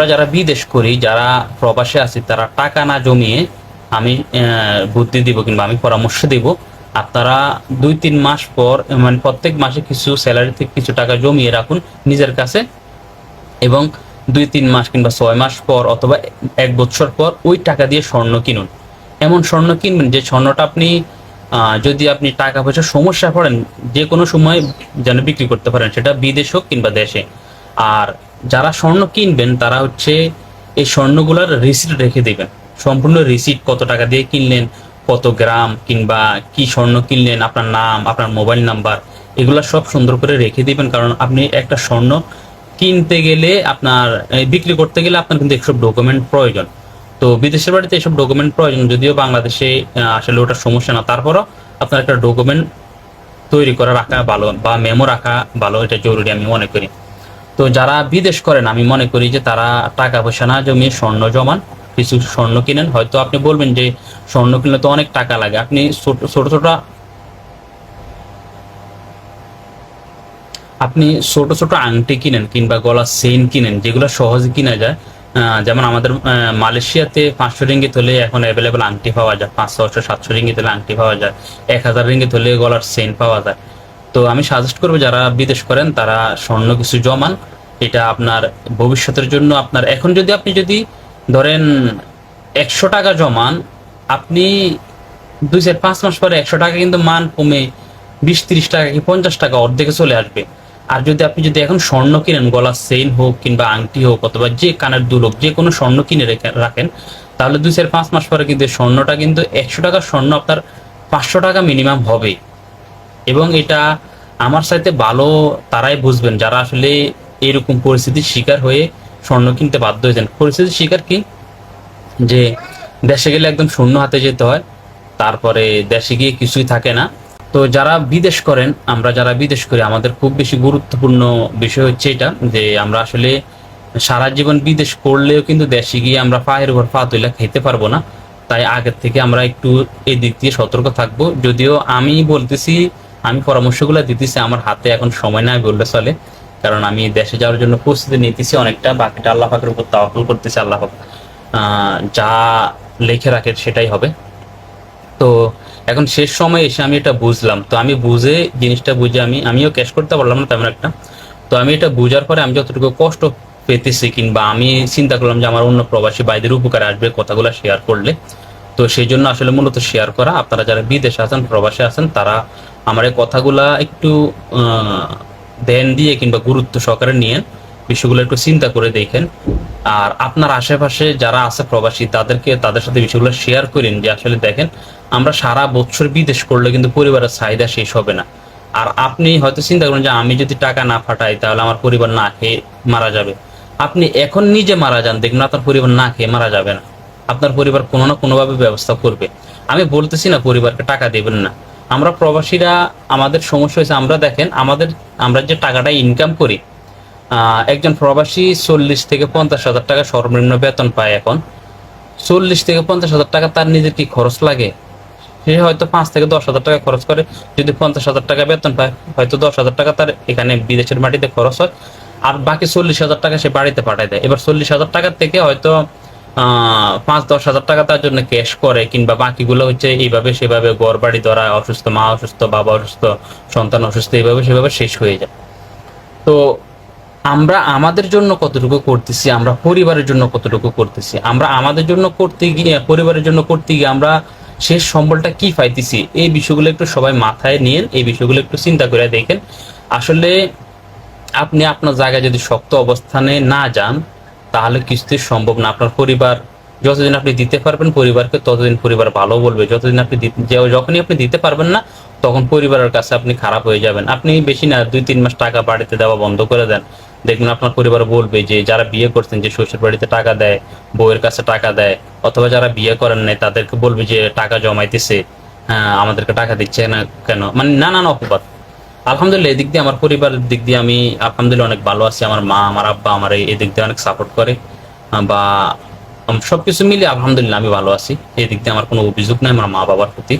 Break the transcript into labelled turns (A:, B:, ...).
A: আমরা যারা বিদেশ করি, যারা প্রবাসে আছি, তারা টাকা না জমিয়ে আমি বুদ্ধি দিব কিংবা আমি পরামর্শ দিব। আপনারা দুই তিন মাস পর মানে প্রত্যেক মাসে কিছু স্যালারি থেকে কিছু টাকা জমিয়ে রাখুন নিজের কাছে এবং দুই তিন মাস কিংবা ছয় মাস পর অথবা এক বছর পর ওই টাকা দিয়ে স্বর্ণ কিনুন। এমন স্বর্ণ কিনবেন যে স্বর্ণটা আপনি যদি আপনি টাকা পয়সা সমস্যা পড়েন, যে কোনো সময় যেন বিক্রি করতে পারেন, সেটা বিদেশ হোক কিংবা দেশে। আর যারা স্বর্ণ কিনবেন, তারা হচ্ছে এই স্বর্ণগুলোর রিসিট রেখে দিবেন। সম্পূর্ণ রিসিট কত টাকা দিয়ে কিনলেন, কত গ্রাম কিংবা কি স্বর্ণ কিনলেন, আপনার নাম, আপনার মোবাইল নাম্বার, এগুলো সব সুন্দর করে রেখে দিবেন। কারণ আপনি একটা স্বর্ণ কিনতে গেলে আপনার বিক্রি করতে গেলে আপনার কিন্তু এসব ডকুমেন্ট প্রয়োজন। তো বিদেশের বাড়িতে এসব ডকুমেন্ট প্রয়োজন, যদিও বাংলাদেশে আসলে ওটা সমস্যা না। তারপরও আপনার একটা ডকুমেন্ট তৈরি করা রাখা ভালো বা মেমো রাখা ভালো, এটা জরুরি আমি মনে করি। তো যারা বিদেশ করেন, আমি মনে করি যে তারা টাকা পয়সা না জমিয়ে স্বর্ণ জমান, কিছু স্বর্ণ কিনেন। হয়তো আপনি বলবেন যে স্বর্ণ কিনলে তো অনেক টাকা লাগে। আপনি ছোট ছোট আপনি ছোট ছোট আংটি কিনেন কিংবা গলার চেইন কিনেন, যেগুলো সহজে কিনা যায়। যেমন আমাদের মালয়েশিয়াতে পাঁচশো রিঙ্গিত হলে এখন অ্যাভেলেবেল আংটি পাওয়া যায়। পাঁচশো ছশো সাতশো রিঙ্গিত হলে আংটি পাওয়া যায়। এক হাজার রিঙ্গিত হলে গলার চেইন পাওয়া যায়। তো আমি সাজেস্ট করব যারা বিদেশ করেন, তারা স্বর্ণ কিছু জমান। এটা আপনার ভবিষ্যতের জন্য আপনার, এখন যদি আপনি যদি ধরেন একশো টাকা জমান, আপনি দুই চার পাঁচ মাস পরে একশো টাকা কিন্তু মান কমে বিশ তিরিশ টাকা কি পঞ্চাশ টাকা অর্ধেকে চলে আসবে। আর যদি আপনি যদি এখন স্বর্ণ কিনেন, গলার চেইন হোক কিংবা আংটি হোক অথবা যে কানের দুল হোক যে কোনো স্বর্ণ কিনে রেখে- রাখেন, তাহলে দুই চার পাঁচ মাস পরে কিন্তু স্বর্ণটা কিন্তু একশো টাকার স্বর্ণ আপনার পাঁচশো টাকা মিনিমাম হবে। এবং এটা আমার সাথে ভালো তারাই বুঝবেন, যারা আসলে এরকম পরিস্থিতির শিকার হয়ে স্বর্ণ কিনতে বাধ্য হয়েছেন। পরিস্থিতির শিকার কি? যে দেশে গেলে একদম শূন্য হাতে যেতে হয়, তারপরে দেশে গিয়ে কিছুই থাকে না। তো যারা বিদেশ করেন, আমরা যারা বিদেশ করি, আমাদের খুব বেশি গুরুত্বপূর্ণ বিষয় হচ্ছে এটা, যে আমরা আসলে সারা জীবন বিদেশ করলেও কিন্তু দেশে গিয়ে আমরা পায়ের উপর পা তুলে খেতে পারব না। তাই আগের থেকে আমরা একটু এই দিক দিয়ে সতর্ক থাকব। যদিও আমি বলতেছি, আমি পরামর্শগুলো দিতেছি, আমার হাতে এখন সময় নাই বললে চলে। কারণ আমি দেশে যাওয়ার জন্য প্রস্তুতি নিতেছি অনেকটা, বাকিটা আল্লাহ পাকের উপর তাওয়াক্কুল করতেছি, আল্লাহ পাক যা লিখে রাখে সেটাই হবে। তো এখন শেষ সময় এসে আমি এটা বুঝলাম। তো আমি বুঝে জিনিসটা বুঝে আমি, আমিও ক্যাশ করতে পারলাম না তেমন একটা। তো আমি এটা বুঝার পরে আমি যতটুকু কষ্ট পেতেছি কিংবা আমি চিন্তা করলাম যে আমার অন্য প্রবাসী ভাইদের উপকারে আসবে কথাগুলো শেয়ার করলে। তো সেই জন্য আসলে মূলত শেয়ার করা। আপনারা যারা বিদেশে আছেন, প্রবাসে আছেন, তারা আমার এই কথাগুলা একটু ধ্যান দিয়ে কিংবা গুরুত্ব সহকারে নিয়েন। বিষয়গুলো একটু চিন্তা করে দেখেন। আর আপনার আশেপাশে যারা আছে প্রবাসী, তাদেরকে, তাদের সাথে বিষয়গুলো শেয়ার করেন যে আসলে দেখেন, আমরা সারা বছর বিদেশ করলে কিন্তু পরিবারের চাহিদা শেষ হবে না। আর আপনি হয়তো চিন্তা করেন যে আমি যদি টাকা না ফাটাই, তাহলে আমার পরিবার না খেয়ে মারা যাবে। আপনি এখন নিজে মারা যান, দেখবেন আপনার পরিবার না খেয়ে মারা যাবে না। আপনার পরিবার কোনো না কোনোভাবে ব্যবস্থা করবে। আমি বলতেছি না পরিবারকে টাকা দেবেন না। আমরা প্রবাসীরা আমাদের সমস্যা হয়েছে, আমরা দেখেন, আমাদের, আমরা যে টাকাটা ইনকাম করি একজন প্রবাসী চল্লিশ থেকে পঞ্চাশ হাজার টাকা সর্বনিম্ন বেতন পায় এখন। চল্লিশ থেকে পঞ্চাশ হাজার টাকা তার নিজের কি খরচ লাগে? সে হয়তো পাঁচ থেকে দশ হাজার টাকা খরচ করে, যদি পঞ্চাশ হাজার টাকা বেতন পায়, হয়তো দশ হাজার টাকা তার এখানে বিদেশের মাটিতে খরচ হয়। আর বাকি চল্লিশ হাজার টাকা সে বাড়িতে পাঠায় দেয়। এবার চল্লিশ হাজার টাকার থেকে হয়তো পাঁচ, দশ হাজার টাকা তার জন্য ক্যাশ করে কিংবা বাকিগুলো হচ্ছে এইভাবে সেভাবে ঘর বাড়ি ধরা, অসুস্থ, মা অসুস্থ, বাবা অসুস্থ, সন্তান অসুস্থ, এইভাবে সেভাবে শেষ হয়ে যায়। তো আমরা আমাদের জন্য কতটুকু করতেছি, আমরা পরিবারের জন্য কতটুকু করতেছি, আমরা আমাদের জন্য করতে গিয়ে, পরিবারের জন্য করতে গিয়ে আমরা শেষ সম্বলটা কি পাইতেছি, এই বিষয়গুলো একটু সবাই মাথায় নিয়ে এই বিষয়গুলো একটু চিন্তা করে দেখেন। আসলে আপনি আপনার জায়গায় যদি শক্ত অবস্থানে না যান তাহলে কিছুতেই সম্ভব না। আপনার পরিবার, যতদিন আপনি দিতে পারবেন পরিবারকে, ততদিন পরিবার ভালো বলবে। যতদিন আপনি যখনই আপনি দিতে পারবেন না, তখন পরিবারের কাছে আপনি খারাপ হয়ে যাবেন। আপনি বেশি না, দুই, তিন মাস টাকা বাড়িতে দেওয়া বন্ধ করে দেন। দেখবেন আপনার পরিবার বলবে যে, যারা বিয়ে করছেন, যে, শ্বশুর বাড়িতে টাকা দেয়, বউয়ের কাছে টাকা দেয়, অথবা যারা বিয়ে করেন নাই, তাদেরকে বলবে যে, টাকা জমাইতেছে হ্যাঁ আমাদেরকে টাকা দিচ্ছে না কেন? মানে নানান অপবাদ। আলহামদুলিল্লাহ, এদিক দিয়ে আমার পরিবারের দিক দিয়ে আমি আলহামদুলিল্লাহ অনেক ভালো আছি। আমার মা, আমার আব্বা, আমার এদিক দিক দিয়ে অনেক সাপোর্ট করে। বা সবকিছু মিলিয়ে আলহামদুলিল্লাহ আমি ভালো আছি। এদিক দিক দিয়ে আমার কোনো অভিযোগ নাই, আমার মা বাবার প্রতি।